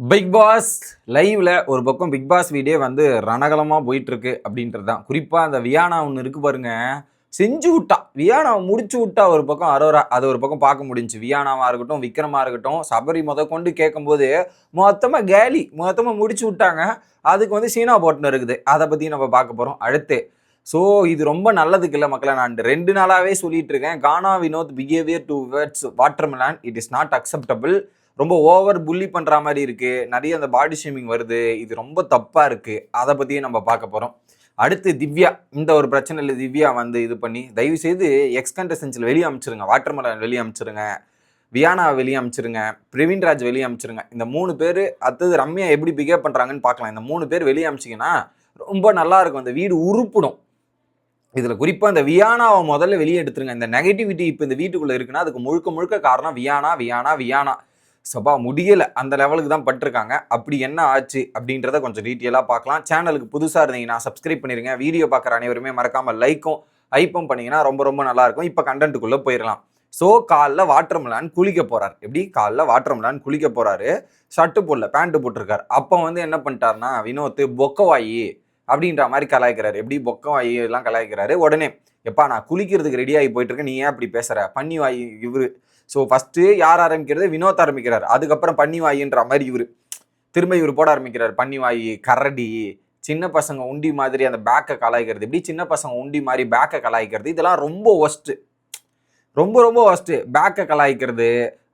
Big pass லைவ்ல ஒரு பக்கம் பிக் பாஸ் வீடியோ வந்து ரணகலமா போயிட்டு இருக்கு அப்படின்றது தான் குறிப்பா அந்த வியானா ஒன்று இருக்கு பாருங்க. செஞ்சு விட்டா. வியானாவை முடிச்சு விட்டா ஒரு பக்கம் அரோரா அதை ஒரு பக்கம் பார்க்க முடிஞ்சு வியானாவாக இருக்கட்டும் விக்ரமாக இருக்கட்டும் சபரி முத கொண்டு கேட்கும்போது மொத்தமாக கேலி மொத்தமாக முடிச்சு விட்டாங்க. அதுக்கு வந்து சீனா போட்டுன்னு இருக்குது. அதை பற்றி நம்ம பார்க்க போகிறோம் அடுத்து ஸோ இது ரொம்ப நல்லதுக்கு இல்லை மக்களை நான் ரெண்டு நாளாகவே சொல்லிட்டு இருக்கேன். Gana Vinod behaviour to words watermelon it is not acceptable ரொம்ப ஓவர் புள்ளி பண்ணுற மாதிரி இருக்குது நிறைய அந்த பாடி ஷேமிங் வருது. இது ரொம்ப தப்பாக இருக்குது அதை பற்றியே நம்ம பார்க்க போகிறோம் அடுத்து திவ்யா. இந்த ஒரு பிரச்சனை இல்லை திவ்யா வந்து இது பண்ணி தயவு செய்து எக்ஸ் கண்டஸ்டன்ஸில் வெளியே அமைச்சிருங்க வாட்டர்மெலன் வெளியே அமைச்சிருங்க வியானா வெளியே அமைச்சிருங்க பிரவீன்ராஜ் வெளியே அமைச்சிருங்க இந்த மூணு பேர் அடுத்தது ரம்யா எப்படி பிஹேவ் பண்ணுறாங்கன்னு பார்க்கலாம். இந்த மூணு பேர் வெளியே அமைச்சிங்கன்னா ரொம்ப நல்லா இருக்கும். இந்த வீடு உருப்பிடும். இதில் குறிப்பாக இந்த வியானாவை முதல்ல வெளியே எடுத்துருங்க. இந்த நெகட்டிவிட்டி இப்போ இந்த வீட்டுக்குள்ளே இருக்குன்னா அதுக்கு முழுக்க முழுக்க காரணம் வியானா வியானா வியானா சபா முடியலை அந்த லெவலுக்கு தான் பட்டிருக்காங்க. அப்படி என்ன ஆச்சு அப்படின்றத கொஞ்சம் டீட்டெயிலாக பார்க்கலாம். சேனலுக்கு புதுசாக இருந்தீங்கன்னா சப்ஸ்கிரைப் பண்ணிருங்க. வீடியோ பார்க்குற அனைவருமே மறக்காமல் லைக்கும் ஐப்பும் பண்ணீங்கன்னா ரொம்ப ரொம்ப நல்லாயிருக்கும் இப்போ கண்டென்ட்டுக்குள்ளே போயிடலாம் ஸோ காலைல வாட்டர் மிலான் குளிக்க போகிறார் எப்படி? காலில் வாட்டர் மிலான் குளிக்க போகிறாரு ஷர்ட்டு போடல பேண்ட்டு போட்டிருக்கார். அப்போ வந்து என்ன பண்ணிட்டாருன்னா வினோத்து பொக்கவாயி அப்படின்ற மாதிரி கலாய்க்கிறாரு. எப்படி? பொக்கவாயி எல்லாம் கலாய்க்கிறாரு. உடனே எப்பா நான் குளிக்கிறதுக்கு ரெடி ஆகி நீ ஏன் அப்படி பேசுகிற பண்ணி வாயி இவரு ஸோ ஃபஸ்ட்டு யார் ஆரம்பிக்கிறது? வினோத் ஆரம்பிக்கிறார். அதுக்கப்புறம் பன்னிவாயின்ற மாதிரி இவர். திரும்ப இவர் போட ஆரம்பிக்கிறார். பன்னிவாயி கரடி சின்ன பசங்க உண்டி மாதிரி அந்த பேக்கை கலாய்க்கிறது. இப்படி சின்ன பசங்க உண்டி மாதிரி பேக்கை கலாய்க்கிறது. இதெல்லாம் ரொம்ப ஒஸ்ட்டு ரொம்ப ரொம்ப ஒஸ்ட்டு பேக்கை கலாய்க்கிறது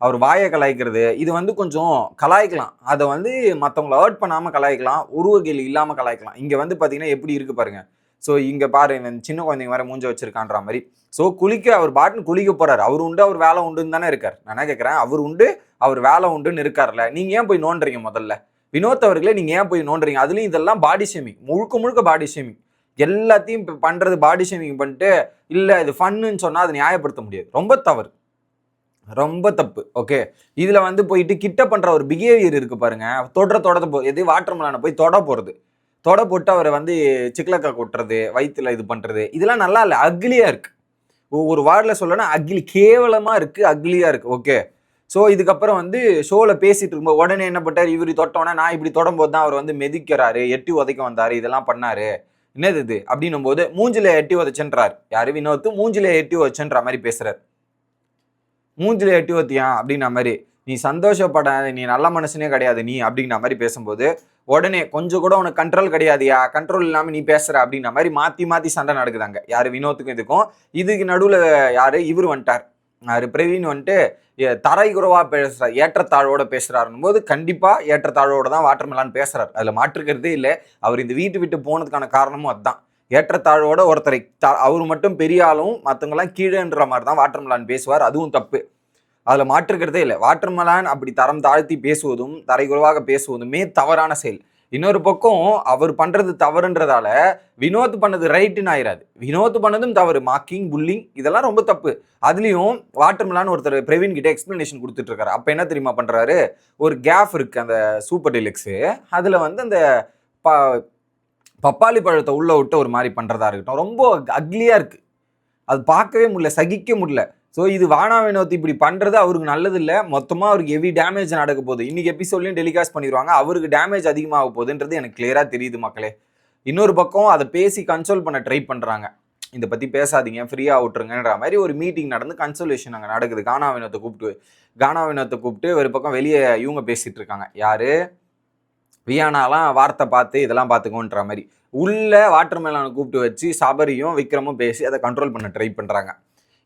அவர் வாயை கலாய்க்கிறது. இது வந்து கொஞ்சம் கலாய்க்கலாம். அதை வந்து மற்றவங்கள ஹர்ட் பண்ணாமல் கலாய்க்கலாம். உருவகேலி இல்லாமல் கலாய்க்கலாம். இங்கே வந்து பார்த்தீங்கன்னா எப்படி இருக்குது பாருங்கள் ஸோ இங்கே பாரு இவன் சின்ன குழந்தைங்க வேற மூஞ்ச வச்சிருக்கான்ற மாதிரி. ஸோ குளிக்க அவர் பாட்டுன்னு குளிக்க போறாரு. அவர் உண்டு அவர் வேலை உண்டுன்னு தானே இருக்கார். நான் என்ன கேட்குறேன் அவர் உண்டு அவர் வேலை உண்டுன்னு இருக்கார்ல நீங்கள் ஏன் போய் நோண்டுறீங்க முதல்ல? வினோத் அவர்களே நீங்கள் ஏன் போய் நோண்டுறீங்க? அதுலேயும் இதெல்லாம் பாடி ஷேமிங் முழுக்க முழுக்க பாடி ஷேமிங் எல்லாத்தையும் இப்போ பண்ணுறது பாடி ஷேமிங் பண்ணிட்டு இல்லை இது ஃபன்னுன்னு சொன்னால் அதை நியாயப்படுத்த முடியாது. ரொம்ப தவறு. ரொம்ப தப்பு. ஓகே இதில் வந்து போயிட்டு கிட்ட பண்ணுற ஒரு பிஹேவியர் இருக்குது பாருங்க. தொடர தொடத போ எது வாட்டர் மலான போய் தொட போகிறது தொட போட்டு அவரை வந்து சிக்லக்கா கொட்டுறது வயிற்றுல இது பண்ணுறது இதெல்லாம் நல்லா இல்லை அக்லியாக இருக்குது ஒரு வார்டில் சொல்லனா அக்லி கேவலமாக இருக்குது அக்லியாக இருக்குது ஓகே. ஸோ இதுக்கப்புறம் வந்து ஷோவில் பேசிகிட்டு இருக்கும்போது உடனே என்ன பண்ணார் இவர் தொட்டோன்னே நான் இப்படி தொடம்போது தான் அவர் வந்து மெதிக்கிறாரு எட்டி உதைக்க வந்தார் இதெல்லாம் பண்ணார். என்னது இது? அப்படின்னும் போது மூஞ்சில எட்டி உதைச்சன்றார். யார்? வினோத்து மூஞ்சில எட்டி உதைச்சன்ற மாதிரி பேசுகிறார் மூஞ்சில எட்டி உத்தியா அப்படின்ன மாதிரி. நீ சந்தோஷப்படாத நீ நல்ல மனுஷனே கிடையாது நீ அப்படிங்கிற மாதிரி பேசும்போது உடனே கொஞ்சம் கூட உனக்கு கண்ட்ரோல் கிடையாதுயா? கண்ட்ரோல் இல்லாமல் நீ பேசுற அப்படின்ற மாதிரி மாற்றி மாற்றி சண்டை நடக்குதாங்க. யார் வினோத்துக்கும் இதுக்கும். இதுக்கு நடுவில் யார்? இவர் வந்துட்டார். யார்? பிரவீன் வந்துட்டு எ- தரை குறைவா பேசுறார் ஏற்றத்தாழ்வோட பேசுறாருன்னும் போது கண்டிப்பாக ஏற்றத்தாழ்வோட தான் வாட்டர்மெலான் பேசுகிறார் அதில் மாற்றுக்கிறதே இல்லை. அவர் இந்த வீட்டு விட்டு போனதுக்கான காரணமும் அதுதான் ஏற்றத்தாழ்வோட ஒருத்தரை த- அவர் மட்டும் பெரிய ஆளும் மற்றவங்களாம் கீழேன்ற மாதிரி தான் வாட்டர்மெலான் பேசுவார். அதுவும் தப்பு. அதில் மாற்றுக்கிறதே இல்லை. வாட்டர்மெலான் அப்படி தரம் தாழ்த்தி பேசுவதும் தரைக்குறைவாக பேசுவதுமே தவறான செயல். இன்னொரு பக்கம் அவர் பண்ணுறது தவறுன்றதால வினோத் பண்ணது ரைட்டுன்னு ஆயிராது. வினோத் பண்ணதும் தவறு. மாக்கிங் புல்லிங் இதெல்லாம் ரொம்ப தப்பு. அதுலேயும் வாட்டர்மெலான் ஒருத்தர் பிரவீன் கிட்ட எக்ஸ்ப்ளனேஷன் கொடுத்துட்டு இருக்காரு என்ன தெரியுமா பண்ணுறாரு ஒரு கேஃப் இருக்குது அந்த சூப்பர் டெலிக்ஸ். அதில் வந்து அந்த ப பப்பாளி பழத்தை உள்ளே விட்டு ஒரு மாதிரி பண்ணுறதா இருக்கட்டும். ரொம்ப அக்லியாக இருக்குது அது பார்க்கவே முடியல சகிக்க முடியல. ஸோ இது வானா வினோத் இப்படி பண்ணுறது அவருக்கு நல்லது இல்லை மொத்தமாக அவருக்கு ஹெவி டேமேஜ் நடக்க போகுது. இன்றைக்கி எபிசோட்லையும் டெலிகாஸ்ட் பண்ணிடுவாங்க. அவருக்கு டேமேஜ் அதிகமாக போகுதுன்றது எனக்கு கிளியராக தெரியுது மக்களே. இன்னொரு பக்கம் அதை பேசி கன்சோல் பண்ண ட்ரை பண்ணுறாங்க இதை பற்றி பேசாதீங்க ஃப்ரீயாக விட்டுருங்கன்ற மாதிரி ஒரு மீட்டிங் நடந்து கன்சோலேஷன் அங்கே நடக்குது. கானா வினோத்தை கூப்பிட்டு கானா வினோத்தை கூப்பிட்டு ஒரு பக்கம் வெளியே இவங்க பேசிகிட்டு இருக்காங்க. யார்? வியானாலாம் வார்த்தை பார்த்து இதெல்லாம் பார்த்துக்கோன்ற மாதிரி. உள்ளே வாட்டர் மேலானை கூப்பிட்டு வச்சு சபரியும் விக்ரமும் பேசி அதை கண்ட்ரோல் பண்ண ட்ரை பண்ணுறாங்க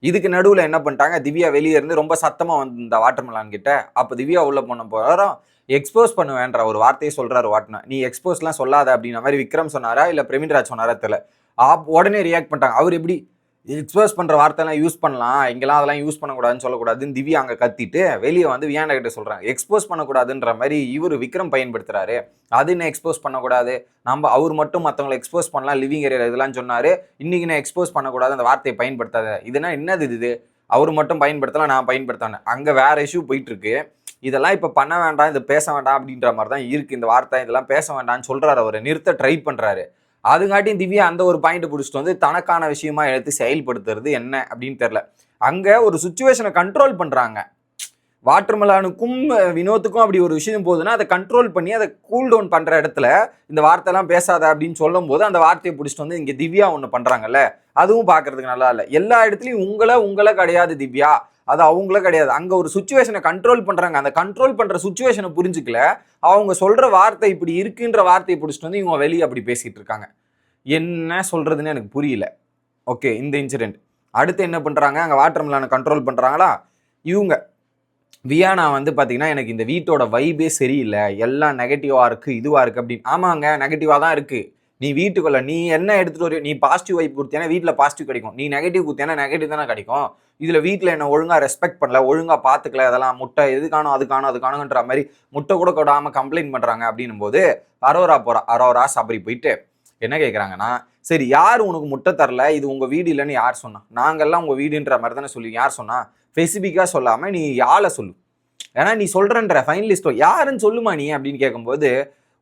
இதுக்கு நடுவில் என்ன பண்ணிட்டாங்க? திவ்யா வெளியே இருந்து ரொம்ப சத்தமாக வந்து இந்த வாட்டர் கிட்ட. அப்போ திவ்யா உள்ளே போன போகிறோம் எக்ஸ்போஸ் பண்ணுவேன்ற ஒரு வார்த்தையை சொல்கிறாரு வாட்னா. நீ எக்ஸ்போஸ்லாம் சொல்லாத அப்படின்ற மாதிரி விக்ரம் சொன்னாரா? இல்லை பிரவீன்ராஜ் சொன்னாரா தெரியல. ஆப் உடனே ரியாக்ட் பண்ணிட்டாங்க. அவர் எப்படி எக்ஸ்போஸ் பண்ணுற வார்த்தைலாம் யூஸ் பண்ணலாம். இங்கெல்லாம் அதெல்லாம் யூஸ் பண்ணக்கூடாதுன்னு சொல்லக்கூடாதுன்னு திவ்யா அங்கே கத்திட்டு வெளியே வந்து வியாண்ட கிட்ட சொல்கிறாங்க எக்ஸ்போஸ் பண்ணக்கூடாதுன்ற மாதிரி இவர் விக்ரம் பயன்படுத்துகிறாரு அது என்ன எக்ஸ்போஸ் பண்ணக்கூடாது? நம்ம அவர் மட்டும் மற்றவங்களை எக்ஸ்போஸ் பண்ணலாம். லிவிங் ஏரியா இதெல்லாம் சொன்னார். இன்றைக்கி நான் எக்ஸ்போஸ் பண்ணக்கூடாது. அந்த வார்த்தையை பயன்படுத்தாத. இதுனா என்னது இது? அவர் மட்டும் பயன்படுத்தலாம் நான் பயன்படுத்தானே அங்கே வேறு இஷ்யூ போயிட்டுருக்கு. இதெல்லாம் இப்போ பண்ண வேண்டாம் இது பேச வேண்டாம் அப்படின்ற மாதிரி தான் இருக்குது இந்த வார்த்தை இதெல்லாம் பேச வேண்டாம்னு சொல்கிறார் அவர். நிறுத்த ட்ரை பண்ணுறாரு அதுங்காட்டியும் திவ்யா அந்த ஒரு பாயிண்ட் பிடிச்சிட்டு வந்து தனக்கான விஷயமா எடுத்து செயல்படுத்துறது என்ன அப்படின்னு தெரில அங்கே ஒரு சுச்சுவேஷனை கண்ட்ரோல் பண்ணுறாங்க வாட்டர்மலானுக்கும் வினோத்துக்கும் அப்படி ஒரு விஷயம் போகுதுன்னா அதை கண்ட்ரோல் பண்ணி அதை கூல் டவுன் பண்ணுற இடத்துல இந்த வார்த்தைலாம் பேசாத அப்படின்னு சொல்லும் போது அந்த வார்த்தையை பிடிச்சிட்டு வந்து இங்கே திவ்யா ஒன்று பண்ணுறாங்கல்ல அதுவும் பார்க்கறதுக்கு நல்லா இல்லை. எல்லா இடத்துலையும் உங்களை உங்களை கிடையாது திவ்யா. அது அவங்கள கிடையாது. அங்கே ஒரு சுச்சுவேஷனை கண்ட்ரோல் பண்ணுறாங்க அந்த கண்ட்ரோல் பண்ணுற சுச்சுவேஷனை புரிஞ்சுக்கல. அவங்க சொல்கிற வார்த்தை இப்படி இருக்குன்ற வார்த்தையை பிடிச்சிட்டு வந்து இவங்க வெளியே அப்படி பேசிகிட்டு இருக்காங்க. என்ன சொல்கிறதுன்னு எனக்கு புரியல. ஓகே இந்த இன்சிடெண்ட் அடுத்து என்ன பண்ணுறாங்க அங்கே வாட்டர் மிலானை கண்ட்ரோல் பண்ணுறாங்களா இவங்க. வியானா வந்து பார்த்திங்கன்னா எனக்கு இந்த வீட்டோட வைபே சரியில்லை. எல்லாம் நெகட்டிவாக இருக்குது இதுவாக இருக்குது அப்படின்னு. ஆமாங்க நெகட்டிவாக தான் இருக்குது நீ வீட்டுக்குள்ள நீ என்ன எடுத்துகிட்டு வரையும் நீ பாசிட்டிவ் வைப் கொடுத்தியானா வீட்டில் பாசிட்டிவ் கிடைக்கும். நீ நெகட்டிவ் கொடுத்தேன்னா நெகட்டிவ் தானே கிடைக்கும். இதில் வீட்டில் என்ன ஒழுங்காக ரெஸ்பெக்ட் பண்ணல ஒழுங்காக பார்த்துக்கல அதெல்லாம் முட்டை எது காணும் அது காணும் அது காணுன்ற மாதிரி முட்டை கூட கொடாமல் கம்ப்ளைண்ட் பண்ணுறாங்க அப்படின்னும் போது அரோரா போகிறா அரோரா சபரி போயிட்டு என்ன கேட்குறாங்கன்னா சரி யார் உனக்கு முட்டை தரல? இது உங்கள் வீடு இல்லைன்னு யார் சொன்னா? நாங்கள்லாம் உங்கள் வீடுன்ற மாதிரி தானே சொல்லி யார் சொன்னா? ஸ்பெசிஃபிக்காக சொல்லாமல் நீ யாரை சொல்லு? ஏன்னா நீ சொல்கிறன்ற ஃபைனலிஸ்டோ யாருன்னு சொல்லுமா நீ அப்படின்னு கேட்கும்போது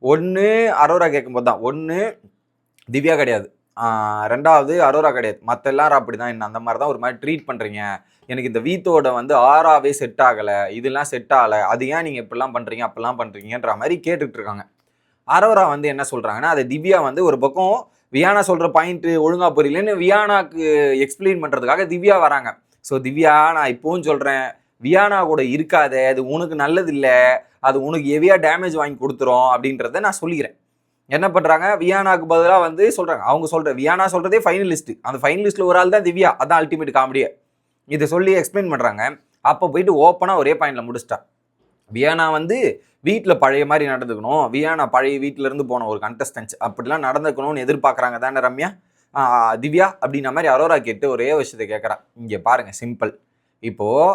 ஒன்று அரோரா கேட்கும்போது தான். ஒன்று திவ்யா கிடையாது. ரெண்டாவது அரோரா கிடையாது. மற்ற எல்லாரும் அப்படி தான் என்ன அந்த மாதிரி தான் ஒரு மாதிரி ட்ரீட் பண்ணுறீங்க எனக்கு இந்த வீத்தோட வந்து ஆறாவே செட் ஆகலை. இதெல்லாம் செட் ஆகலை. அது ஏன் நீங்கள் இப்படிலாம் பண்ணுறீங்க அப்படிலாம் பண்ணுறீங்கன்ற மாதிரி கேட்டுட்ருக்காங்க அரோரா வந்து என்ன சொல்கிறாங்கன்னா அது திவ்யா வந்து ஒரு பக்கம் வியானா சொல்கிற பாயிண்ட்டு ஒழுங்கா புரியலன்னு வியானாக்கு எக்ஸ்பிளைன் பண்ணுறதுக்காக திவ்யா வராங்க. ஸோ திவ்யா நான் இப்போவும் சொல்கிறேன் வியானா கூட இருக்காத அது உனக்கு நல்லது இல்லை அது உனக்கு ஹெவியாக டேமேஜ் வாங்கி கொடுத்துரும் அப்படின்றத நான் சொல்லிக்கிறேன். என்ன பண்ணுறாங்க வியானாக்கு பதிலாக வந்து சொல்கிறாங்க அவங்க சொல்கிற வியானா சொல்கிறதே ஃபைனலிஸ்ட்டு அந்த ஃபைனலிஸ்ட்டில் ஒரு ஆள் தான் திவ்யா. அதான் அல்டிமேட் காமெடியே இதை சொல்லி எக்ஸ்பிளைன் பண்ணுறாங்க அப்போ போயிட்டு ஓப்பனாக ஒரே பாயிண்டில் முடிச்சிட்டா. வியானா வந்து வீட்டில் பழைய மாதிரி நடந்துக்கணும். வியானா பழைய வீட்டிலேருந்து போன ஒரு கண்டஸ்டன்ஸ் அப்படிலாம் நடந்துக்கணும்னு எதிர்பார்க்குறாங்க தானே ரம்யா? திவ்யா அப்படின்ற மாதிரி அரோரா கேட்டு ஒரே விஷயத்தை கேட்குறா இங்கே பாருங்கள் சிம்பிள் இப்போது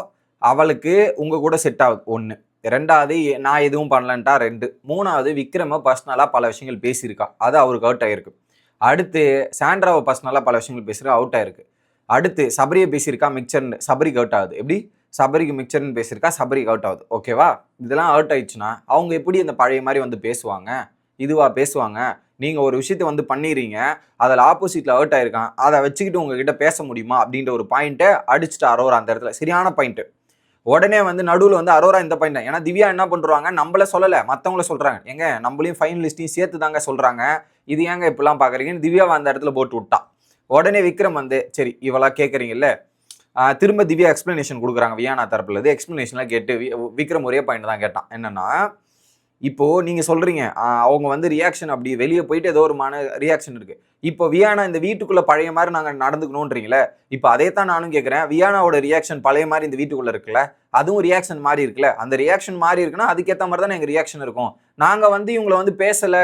அவளுக்கு உங்கள் கூட செட் ஆகுது. ஒன்று ரெண்டாவது நான் எதுவும் பண்ணலன்ட்டா ரெண்டு. மூணாவது விக்ரம பர்சனலாக பல விஷயங்கள் பேசியிருக்கா. அது அவருக்கு அவுட் ஆகிருக்கு அடுத்து சாண்ட்ராவை பர்சனலாக பல விஷயங்கள் பேசியிருக்கா அவுட் ஆகிருக்கு அடுத்து சபரியை பேசியிருக்கா மிக்சர்னு சபரிக்கு அவுட் ஆகுது. எப்படி? சபரிக்கு மிக்சர்னு பேசியிருக்கா சபரிக்கு அவுட் ஆகுது. ஓகேவா இதெல்லாம் அவுட் ஆயிடுச்சுன்னா அவங்க எப்படி இந்த பழைய மாதிரி வந்து பேசுவாங்க? இதுவாக பேசுவாங்க? நீங்கள் ஒரு விஷயத்தை வந்து பண்ணிடுறீங்க அதில் ஆப்போசிட்டில் அவுட் ஆயிருக்கான். அதை வச்சுக்கிட்டு உங்ககிட்ட பேச முடியுமா? அப்படின்ற ஒரு பாயிண்ட்டை அடிச்சுட்டு அரோரா அந்த இடத்துல. சரியான பாயிண்ட்டு உடனே வந்து நடுவில் வந்து அரோரா இந்த பாயிண்ட் ஏன்னா திவ்யா என்ன பண்ணுறாங்க நம்மள சொல்லலை. மற்றவங்கள சொல்கிறாங்க எங்க நம்மளையும் ஃபைனலிஸ்ட்டையும் சேர்த்து தாங்க சொல்கிறாங்க இது ஏங்க இப்படிலாம் பார்க்குறீங்கன்னு திவ்யாவை அந்த இடத்துல போட்டு விட்டா. உடனே விக்ரம் வந்து சரி இவளா கேட்குறீங்கல்ல திரும்ப திவ்யா எக்ஸ்ப்ளனேஷன் கொடுக்குறாங்க. வியானா தரப்புல இருந்து எக்ஸ்பிளனேஷன்லாம் கேட்டு வி- விக்ரம் ஒரே பாயிண்ட் தான் கேட்டான். என்னென்னா இப்போது நீங்கள் சொல்கிறீங்க அவங்க வந்து ரியாக்ஷன் அப்படி வெளியே போயிட்டு ஏதோ ஒரு மன ரியாக்ஷன் இருக்குது இப்போ வியானா இந்த வீட்டுக்குள்ளே பழைய மாதிரி நாங்கள் நடந்துக்கணுன்றீங்களே இப்போ அதே தான் நானும் கேட்குறேன். வியானாவோட ரியாக்ஷன் பழைய மாதிரி இந்த வீட்டுக்குள்ளே இருக்குல்ல அதுவும் ரியாக்ஷன் மாறி இருக்குல்ல. அந்த ரியாக்ஷன் மாறி இருக்குன்னா அதுக்கேற்ற மாதிரி தானே எங்கள் ரியாக்ஷன் இருக்கும். நாங்கள் வந்து இவங்களை வந்து பேசலை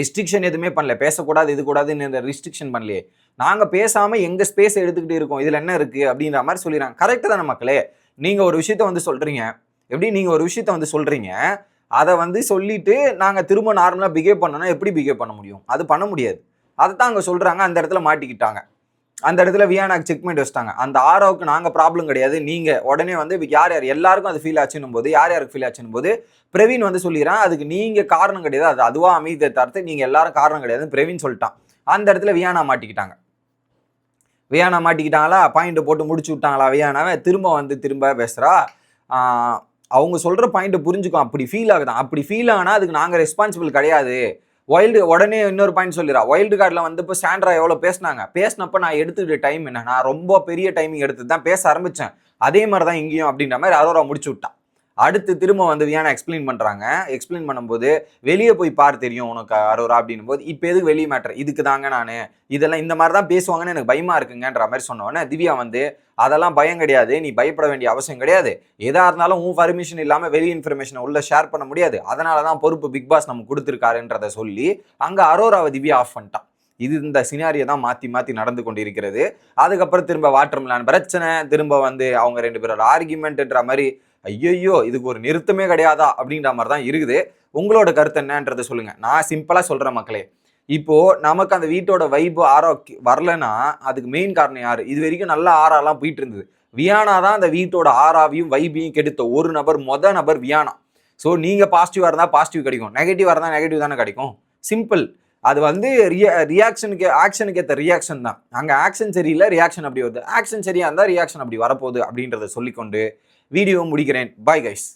ரிஸ்ட்ரிக்ஷன் எதுவுமே பண்ணல. பேசக்கூடாது இது கூடாதுன்னு ரிஸ்ட்ரிக்ஷன் பண்ணலையே. நாங்கள் பேசாமல் எங்கள் ஸ்பேஸ் எடுத்துக்கிட்டு இருக்கோம் இதில் என்ன இருக்குது அப்படின்ற மாதிரி சொல்லிடுறாங்க. கரெக்டாக தானே மக்களே? நீங்கள் ஒரு விஷயத்த வந்து சொல்கிறீங்க எப்படி நீங்கள் ஒரு விஷயத்த வந்து சொல்கிறீங்க அதை வந்து சொல்லிட்டு நாங்கள் திரும்ப நார்மலாக பிஹேவ் பண்ணோம்னா எப்படி பிஹேவ் பண்ண முடியும்? அது பண்ண முடியாது. அதை தான் சொல்கிறாங்க அந்த இடத்துல மாட்டிக்கிட்டாங்க. அந்த இடத்துல வியானாக்கு செக்மெண்ட் வச்சிட்டாங்க. அந்த ஆரோவுக்கு நாங்கள் ப்ராப்ளம் கிடையாது. நீங்கள் உடனே வந்து யார் யார் எல்லாருக்கும் அது ஃபீல் ஆச்சுன்னும் போது யார் யாருக்கு ஃபீல் ஆச்சுன்னும் போது பிரவீன் வந்து சொல்லிடுறான். அதுக்கு நீங்கள் காரணம் கிடையாது. அது அதுவாக அமைதியை தவிர்த்து நீங்கள் எல்லாரும் காரணம் கிடையாதுன்னு பிரவீன் சொல்லிட்டான். அந்த இடத்துல வியானா மாட்டிக்கிட்டாங்க. வியானா மாட்டிக்கிட்டாங்களா? பாயிண்ட் போட்டு முடிச்சு விட்டாங்களா வியானாவை? திரும்ப வந்து திரும்ப பேசுகிறா அவங்க சொல்கிற பாயிண்ட்டை புரிஞ்சுக்கும். அப்படி ஃபீல் ஆகுதான் அப்படி ஃபீல் ஆனால் அதுக்கு நாங்கள் ரெஸ்பான்சிபிள் கிடையாது. ஒயில்டு உடனே இன்னொரு பாயிண்ட் சொல்லிடுறா. வைல்டு கார்டில் வந்து இப்போ சாண்ட்ரா எவ்வளோ பேசினாங்க? பேசினப்ப நான் எடுத்துக்கிட்ட டைம் என்ன நான் ரொம்ப பெரிய டைமிங் எடுத்து தான் பேச ஆரம்பித்தேன் அதே மாதிரி தான் இங்கேயும் அப்படின்ற மாதிரி அரோரா முடிச்சு விட்டான் அடுத்து திரும்ப வந்து வியானா எக்ஸ்பிளைன் பண்றாங்க. எக்ஸ்பிளைன் பண்ணும்போது வெளியே போய் பார் தெரியும் உனக்கு அரோரா அப்படின்னும் போது இப்போ எதுக்கு வெளியே மேட்டர் இதுக்கு தாங்க நான். இதெல்லாம் இந்த மாதிரி தான் பேசுவாங்கன்னு எனக்கு பயமா இருக்குங்கன்ற மாதிரி சொன்னோன்னே திவ்யா வந்து அதெல்லாம் பயம் கிடையாது. நீ பயப்பட வேண்டிய அவசியம் கிடையாது. எதா இருந்தாலும் உன் பர்மிஷன் இல்லாமல் வெளி இன்ஃபர்மேஷனை உள்ள ஷேர் பண்ண முடியாது. அதனால தான் பொறுப்பு பிக் பாஸ் நம்ம கொடுத்துருக்காருன்றத சொல்லி அங்கே அரோராவை திவ்யா ஆஃப் பண்ணிட்டான். இது இந்த சினாரியை தான் மாற்றி மாற்றி நடந்து கொண்டு இருக்கிறது அதுக்கப்புறம் திரும்ப வாட்டர் மிலான் பிரச்சனை. திரும்ப வந்து அவங்க ரெண்டு பேரோட ஆர்குமெண்ட்ன்ற மாதிரி ஐயோ இதுக்கு ஒரு நிறுத்தமே கிடையாதா? அப்படின்ற மாதிரி தான் இருக்குது. உங்களோட கருத்து என்னன்றதை சொல்லுங்க. நான் சிம்பிளாக சொல்கிறேன் மக்களே. இப்போ நமக்கு அந்த வீட்டோட வைப்பு ஆரோக்கி வரலன்னா அதுக்கு மெயின் காரணம் யார்? இது வரைக்கும் நல்ல ஆறாலாம் போயிட்டு இருந்தது. வியானா தான் அந்த வீட்டோட ஆறாவையும் வைப்பையும் கெடுத்த. ஒரு நபர் மொத நபர் வியானா. ஸோ நீங்கள் பாசிட்டிவாக இருந்தால் பாசிட்டிவ் கிடைக்கும். நெகட்டிவாக இருந்தால் நெகட்டிவ் தானே கிடைக்கும். சிம்பிள் அது வந்து ரியா ரியாக்ஷனுக்கு ஆக்ஷனுக்கு ஏற்ற ரியாக்ஷன் தான். அங்கே ஆக்ஷன் சரியில்லை ரியாக்ஷன் அப்படி வருது. ஆக்ஷன் சரியாக இருந்தால் ரியாக்ஷன் அப்படி வரப்போகுது அப்படின்றத சொல்லிக்கொண்டு வீடியோ முடிக்கிறேன். Bye guys